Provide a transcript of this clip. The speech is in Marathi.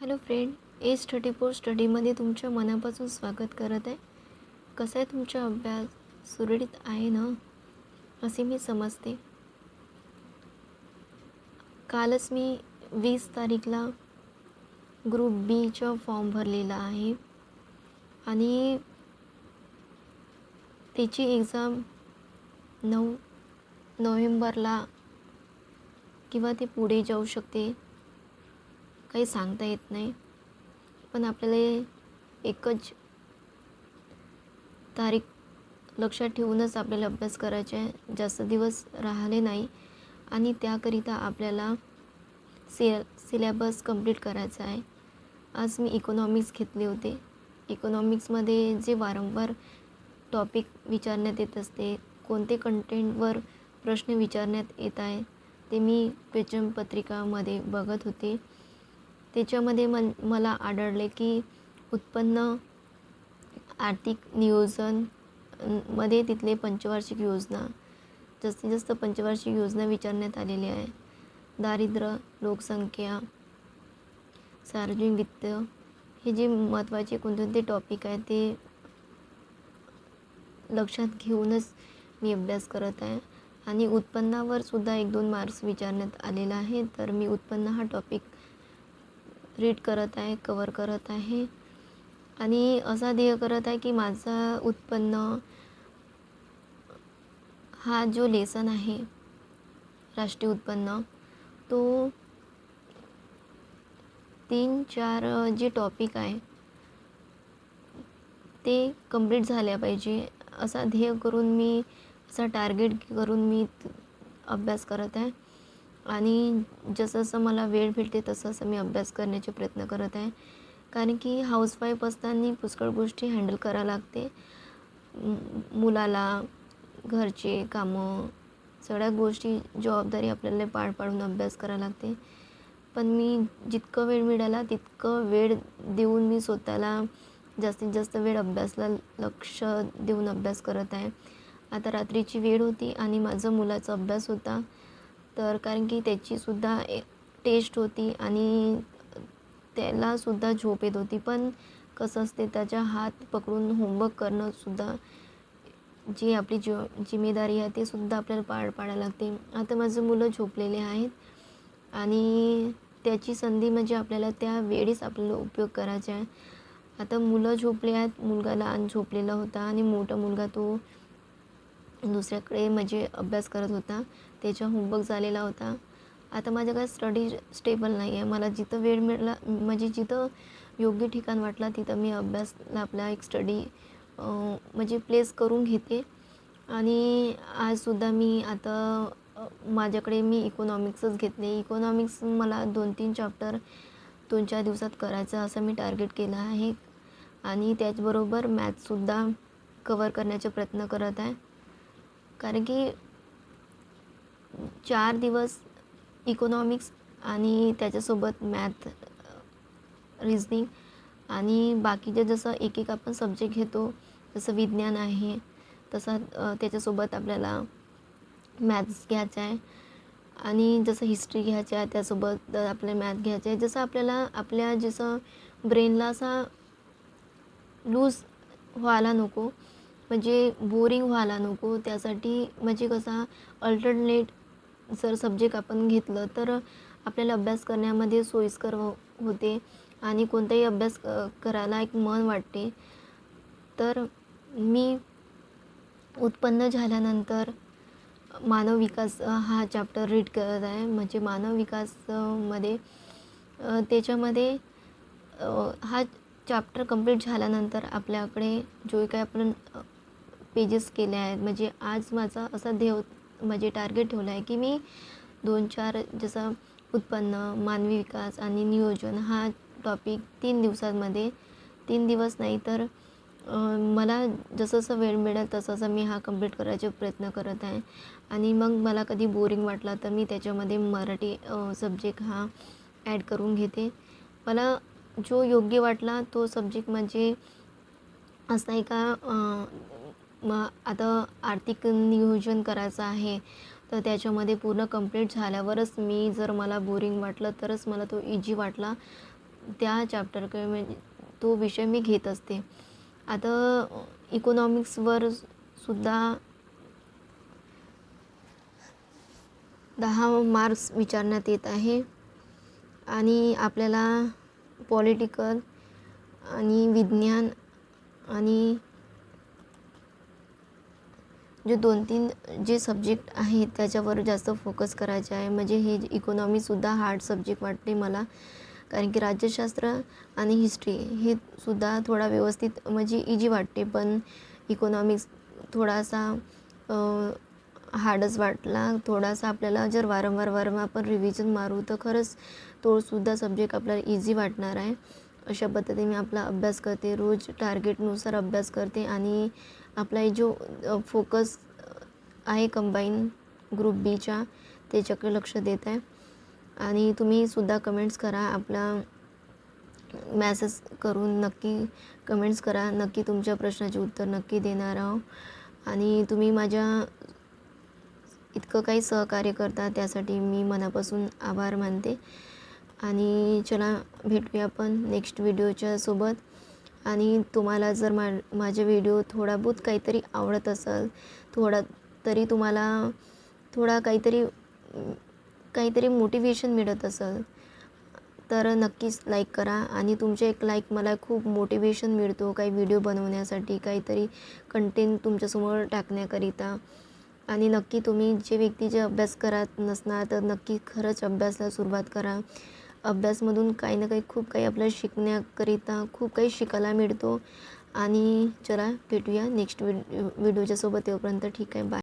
Hello friend age thirty four स्टडीमध्ये तुमच्या मनापासून स्वागत करत आहे. कसा आहे तुमचा अभ्यास सुरळीत आहे ना? असे मी समजते. कालच मी वीस तारीखला ग्रुप बीचा फॉर्म भरलेला आहे. आणि त्याची एक्झाम नऊ नोव्हेंबरला किंवा ते पुढे जाऊ शकते. काही सांगता येत नाही. पण आपल्याला एकच तारीख लक्षात ठेवूनच आपल्याला अभ्यास करायचा आहे. जास्त दिवस राहिले नाही आणि त्याकरिता आपल्याला सि सिलॅबस कंप्लीट करायचा आहे. आज मी इकॉनॉमिक्स घेतले होते. इकॉनॉमिक्समध्ये जे वारंवार टॉपिक विचारण्यात येत असते कोणते कंटेंटवर प्रश्न विचारण्यात येत आहे ते मी क्वेश्चन पत्रिकामध्ये बघत होते. त्याच्यामध्ये मन मला आढळले की उत्पन्न आर्थिक नियोजनमध्ये तिथले पंचवार्षिक योजना जास्तीत जास्त पंचवार्षिक योजना विचारण्यात आलेली आहे. दारिद्र्य लोकसंख्या सार्वजनिक वित्त हे जे महत्त्वाचे कोणते टॉपिक आहे ते लक्षात घेऊनच मी अभ्यास करत आहे. आणि उत्पन्नावर सुद्धा एक दोन मार्क्स विचारण्यात आलेला आहे तर मी उत्पन्न हा टॉपिक रीड करत आहे कवर करत आहे. आणि असा ध्येय करत आहे की माझा उत्पन्न हा जो लेसन आहे राष्ट्रीय उत्पन्न तो तीन चार जे टॉपिक आहे ते कंप्लीट झाल्या पाहिजे. असा ध्येय करून मी असा टार्गेट करून मी अभ्यास करत आहे. आणि जसं जसं मला वेळ भेटते तसं असं मी अभ्यास करण्याचे प्रयत्न करत आहे. कारण की हाऊसवाईफ असताना पुष्कळ गोष्टी हँडल करावं लागते. मुलाला घरचे कामं सगळ्या गोष्टी जबाबदारी आपल्याला पार पाडून अभ्यास करावं लागते. पण मी जितकं वेळ मिळाला तितकं वेळ देऊन मी स्वतःला जास्तीत जास्त वेळ अभ्यासला लक्ष देऊन अभ्यास करत आहे. आता रात्रीची वेळ होती आणि माझं मुलाचा अभ्यास होता. तर कारण की त्याचीसुद्धा एक टेस्ट होती आणि त्यालासुद्धा झोप येत होती. पण कसं असते त्याच्या हात पकडून होमवर्क करणंसुद्धा जी आपली जो जिम्मेदारी आहे ते सुद्धा आपल्याला पार पाडायला लागते. आता माझं मुलं झोपलेले आहेत आणि त्याची संधी म्हणजे आपल्याला त्या वेळीच आपल्याला उपयोग करायचा आहे. आता मुलं झोपले आहेत मुलगा लहान झोपलेला होता आणि मोठा मुलगा तो दुसऱ्याकडे म्हणजे अभ्यास करत होता. त्याचा होमवर्क झालेला होता. आता माझ्याकडे स्टडी स्टेबल नाही आहे मला जिथं वेळ मिळाला म्हणजे जिथं योग्य ठिकाण वाटला तिथं मी अभ्यासला आपला एक स्टडी म्हणजे प्लेस करून घेते. आणि आजसुद्धा मी आता माझ्याकडे मी इकॉनॉमिक्सच घेतले. इकॉनॉमिक्स मला दोन तीन चॅप्टर दोन चार दिवसात करायचं असं मी टार्गेट केलं आहे. आणि त्याचबरोबर मॅथ्ससुद्धा कवर करण्याचा प्रयत्न करत आहे. कारण की चार दिवस इकॉनॉमिक्स आणि त्याच्यासोबत मॅथ रिजनिंग आणि बाकीचे जसं एक एक आपण सब्जेक्ट घेतो जसं विज्ञान आहे तसं त्याच्यासोबत आपल्याला मॅथ्स घ्यायचं आहे. आणि जसं हिस्ट्री घ्यायचं आहे त्यासोबत आपल्याला मॅथ घ्यायचं आहे. जसं आपल्याला आपल्या जसं ब्रेनला असा लूज व्हायला नको म्हणजे बोरिंग व्हायला नको. त्यासाठी म्हणजे कसा अल्टरनेट जर सब्जेक्ट आपण घेतलं तर आपल्याला अभ्यास करण्यामध्ये सोयीस्कर हो, होते आणि कोणताही अभ्यास करायला एक मन वाटते. तर मी उत्पन्न झाल्यानंतर मानव विकास हा चॅप्टर रीड करत आहे. म्हणजे मानव विकासमध्ये त्याच्यामध्ये हा चॅप्टर कंप्लीट झाल्यानंतर आपल्याकडे जो काही आपण पेजेस केले आहेत. म्हणजे आज माझा असा ध्येय म्हणजे टार्गेट ठेवला आहे की मी दोन चार जसं उत्पन्न मानवी विकास आणि नियोजन हा टॉपिक तीन दिवसांमध्ये तीन दिवस नाही तर मला जसं जसं वेळ मिळेल तसं तसं मी हा कंप्लीट करायचा प्रयत्न करत आहे. आणि मग मला कधी बोरिंग वाटला तर मी त्याच्यामध्ये मराठी सब्जेक्ट हा ॲड करून घेते. मला जो योग्य वाटला तो सब्जेक्ट म्हणजे असं आहे का मग आता आर्थिक नियोजन करायचं आहे तर त्याच्यामध्ये पूर्ण कंप्लीट झाल्यावरच मी जर मला बोरिंग वाटलं तरच मला तो इजी वाटला. त्या चॅप्टरकडे म्हणजे तो विषय मी घेत असते. आता इकॉनॉमिक्सवर सुद्धा दहा मार्क्स विचारण्यात येत आहे. आणि आपल्याला पॉलिटिकल आणि विज्ञान आणि म्हणजे जे दोन तीन जे सब्जेक्ट आहेत त्याच्यावर जास्त फोकस करायचे आहे. म्हणजे हे इकॉनॉमीसुद्धा हार्ड सब्जेक्ट वाटते मला. कारण की राज्यशास्त्र आणि हिस्ट्री हे सुद्धा थोडा व्यवस्थित म्हणजे इजी वाटते. पण इकॉनॉमिक्स थोडासा हार्डच वाटला. थोडासा आपल्याला जर वारंवार वारंवार आपण रिव्हिजन मारू तर खरंच तोसुद्धा सब्जेक्ट आपल्याला इझी वाटणार आहे. अशा पद्धतीने मी आपला अभ्यास करते. रोज टार्गेटनुसार अभ्यास करते आणि आपला जो फोकस आहे कंबाईन ग्रुप बीच्या त्याच्याकडे लक्ष देत आहे. आणि तुम्ही सुद्धा कमेंट्स करा. आपला मॅसेज करून नक्की कमेंट्स करा. नक्की तुमच्या प्रश्नाचे उत्तर नक्की देणार आहो आणि तुम्ही माझ्या इतकं काही सहकार्य करता त्यासाठी मी मनापासून आभार मानते. आणि चला भेटूया आपण नेक्स्ट व्हिडिओच्या सोबत. आणि तुम्हाला जर मा माझे व्हिडिओ थोडा बहुत काहीतरी आवडत असेल थोडा तरी तुम्हाला थोडा काहीतरी काहीतरी मोटिवेशन मिळत असेल तर नक्कीच लाईक करा. आणि तुमचे एक लाईक मला खूप मोटिवेशन मिळतो काही व्हिडिओ बनवण्यासाठी काहीतरी कंटेंट तुमच्यासमोर टाकण्याकरिता. आणि नक्की तुम्ही जे व्यक्ती जे अभ्यास करत नसणार तर नक्की खरंच अभ्यासाला सुरुवात करा. अभ्यासमधून काही ना काही खूप काही आपल्याला शिकण्याकरिता खूप काही शिकायला मिळतो. आणि चला भेटूया नेक्स्ट व्हिड व्हिडिओच्यासोबत सोबत. ठीक आहे बाय